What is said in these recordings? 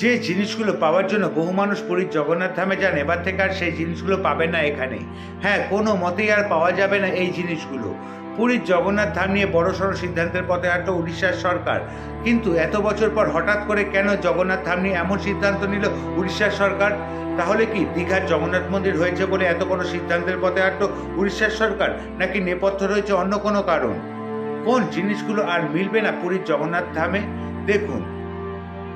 যে জিনিসগুলো পাওয়ার জন্য বহু মানুষ পুরীর জগন্নাথ ধামে যান, এবার থেকে আর সেই জিনিসগুলো পাবে না এখানে। হ্যাঁ কোনো মতেই আর পাওয়া যাবে না এই জিনিসগুলো। পুরীর জগন্নাথ ধাম নিয়ে বড়সড় সিদ্ধান্তের পথে হাঁটল উড়িষ্যার সরকার। কিন্তু এত বছর পর হঠাৎ করে কেন জগন্নাথ ধাম নিয়ে এমন সিদ্ধান্ত নিল উড়িষ্যার সরকার? তাহলে কি দীঘার জগন্নাথ মন্দির হয়েছে বলে এত বড় সিদ্ধান্তের পথে হাঁটল উড়িষ্যার সরকার? নাকি নেপথ্য রয়েছে অন্য কোনো কারণ? কোন জিনিসগুলো আর মিলবে না পুরীর জগন্নাথ ধামে? দেখুন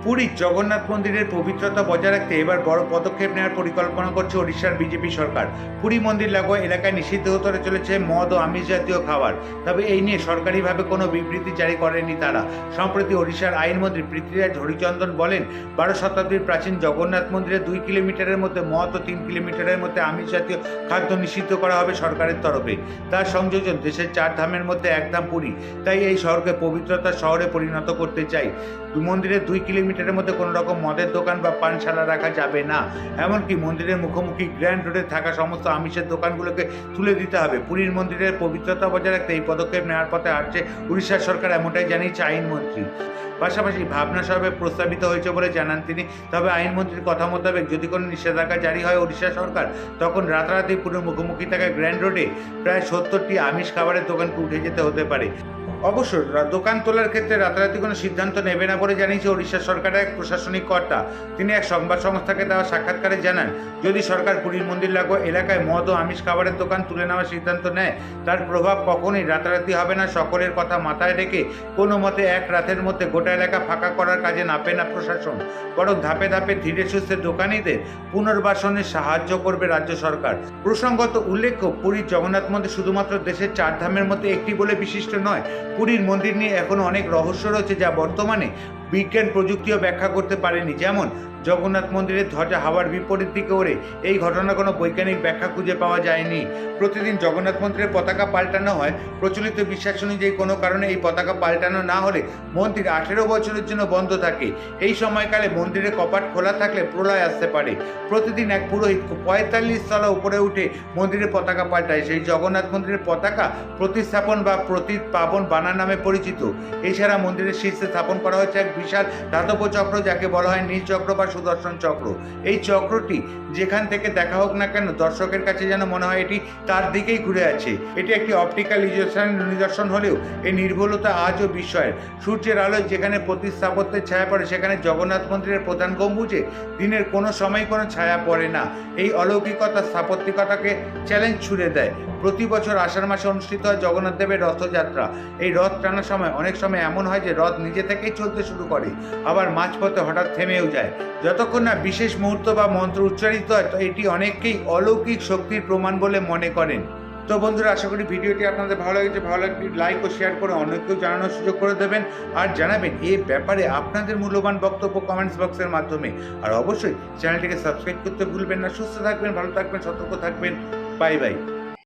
পুরীর জগন্নাথ মন্দিরের পবিত্রতা বজায় রাখতে এবার বড় পদক্ষেপ নেওয়ার পরিকল্পনা করছে ওড়িশার বিজেপি সরকার। পুরী মন্দির লাগোয়া এলাকায় নিষিদ্ধ হতে চলেছে মদ ও আমিষ জাতীয় খাবার। তবে এই নিয়ে সরকারিভাবে কোনো বিবৃতি জারি করেনি তারা। সম্প্রতি ওড়িশার আইনমন্ত্রী পৃথ্বীরাজ হরিচন্দন বলেন, বারো শতাব্দীর প্রাচীন জগন্নাথ মন্দিরে দুই কিলোমিটারের মধ্যে মদ ও তিন কিলোমিটারের মধ্যে আমিষ জাতীয় খাদ্য নিষিদ্ধ করা হবে সরকারের তরফে। তার সংযোজন দেশের চার ধামের মধ্যে এক ধাম পুরী। তাই এই শহরকে পবিত্রতা শহরে পরিণত করতে চাই। মন্দিরের দুই কিলোমিটারের মধ্যে কোনো রকম মদের দোকান বা পানশালা রাখা যাবে না। এমনকি মন্দিরের মুখোমুখি গ্র্যান্ড রোডে থাকা সমস্ত আমিষের দোকানগুলোকে তুলে দিতে হবে। পুরীর মন্দিরের পবিত্রতা বজায় রাখতে এই পদক্ষেপ নেওয়ার পথে হাঁটছে উড়িষ্যার সরকার, এমনটাই জানিয়েছে আইনমন্ত্রী। পাশাপাশি ভাবনা সভাবে প্রস্তাবিত হয়েছে বলে জানান তিনি। তবে আইনমন্ত্রীর কথা মোতাবেক যদি কোনো নিষেধাজ্ঞা জারি হয় ওড়িশা সরকার, তখন রাতারাতি পুরো মুখোমুখি থাকা গ্র্যান্ড রোডে প্রায় সত্তরটি আমিষ খাবারের দোকানকে উঠে যেতে হতে পারে। অবশ্য দোকান তোলার ক্ষেত্রে রাতারাতি কোনো সিদ্ধান্ত নেবে না বলে জানিয়েছে ওড়িশা সরকারের এক প্রশাসনিক কর্তা। তিনি এক সংবাদ সংস্থাকে দেওয়া সাক্ষাৎকারে জানান, যদি সরকার পুরীর মন্দির লাগোয়া এলাকায় মদ ও আমিষ খাবারের দোকান তুলে নেওয়ার সিদ্ধান্ত নেয়, তার প্রভাব কখনোই রাতারাতি হবে না। সকলের কথা মাথায় রেখে কোনো মতে এক রাতের মধ্যে গোটা এলাকা ফাঁকা করার কাজে নাপে না প্রশাসন। বরং ধাপে ধাপে ধীরে সুস্থে দোকানিদের পুনর্বাসনে সাহায্য করবে রাজ্য সরকার। প্রসঙ্গত উল্লেখ্য, পুরীর জগন্নাথ মন্দির শুধুমাত্র দেশের চার ধামের মধ্যে একটি বলে বিশিষ্ট নয় পুরীর মন্দির নিয়ে এখনও অনেক রহস্য রয়েছে যা বর্তমানে বিজ্ঞান প্রযুক্তিও ব্যাখ্যা করতে পারেনি। যেমন জগন্নাথ মন্দিরের ধ্বজা হাওয়ার বিপরীত দিকে ওড়ে। এই ঘটনা কোনো বৈজ্ঞানিক ব্যাখ্যা খুঁজে পাওয়া যায়নি। প্রতিদিন জগন্নাথ মন্দিরের পতাকা পাল্টানো হয়। প্রচলিত বিশ্বাস অনুযায়ী কোনো কারণে এই পতাকা পাল্টানো না হলে মন্দির আঠেরো বছরের জন্য বন্ধ থাকে। এই সময়কালে মন্দিরের কপাট খোলা থাকলে প্রলয় আসতে পারে। প্রতিদিন এক পুরোহিত পঁয়তাল্লিশ তলা উপরে উঠে মন্দিরের পতাকা পাল্টায়। সেই জগন্নাথ মন্দিরের পতাকা প্রতিস্থাপন বা প্রতীত পাবন বানা নামে পরিচিত। এছাড়া মন্দিরের শীর্ষে স্থাপন করা হয়েছে এক বিশাল ধাতব চক্র, যাকে বলা হয় নীল চক্র বা সুদর্শন চক্র। এই চক্রটি যেখান থেকে দেখা হোক না কেন দর্শকের কাছে যেন মনে হয় এটি তার দিকেই ঘুরে আছে। এটি একটি অপটিক্যাল নিদর্শন নিদর্শন হলেও এই নির্ভুলতা আজও বিস্ময়ের। সূর্যের আলোয় যেখানে প্রতিস্থাপত্যের ছায়া পড়ে, সেখানে জগন্নাথ মন্দিরের প্রধান গম্বুজে দিনের কোনো সময় কোনো ছায়া পড়ে না। এই অলৌকিকতা স্থাপত্যিকতাকে চ্যালেঞ্জ ছুড়ে দেয়। প্রতি বছর আষাঢ় মাসে অনুষ্ঠিত হয় জগন্নাথ দেবের রথযাত্রা। এই রথ টানার সময় অনেক সময় এমন হয় যে রথ নিজে থেকেই চলতে শুরু করে, আবার মাঝপথে হঠাৎ থেমেও যায়। যতক্ষণ না বিশেষ মুহূর্ত বা মন্ত্র উচ্চারিত হয়, তো এটি অনেককেই অলৌকিক শক্তির প্রমাণ বলে মনে করেন। তো বন্ধুরা, আশা করি ভিডিওটি আপনাদের ভালো লেগেছে। ভালো লাগলে লাইক ও শেয়ার করে অনেককেও জানানোর সুযোগ করে দেবেন। আর জানাবেন এই ব্যাপারে আপনাদের মূল্যবান বক্তব্য কমেন্টস বক্সের মাধ্যমে। আর অবশ্যই চ্যানেলটিকে সাবস্ক্রাইব করতে ভুলবেন না। সুস্থ থাকবেন, ভালো থাকবেন, সতর্ক থাকবেন। Bye bye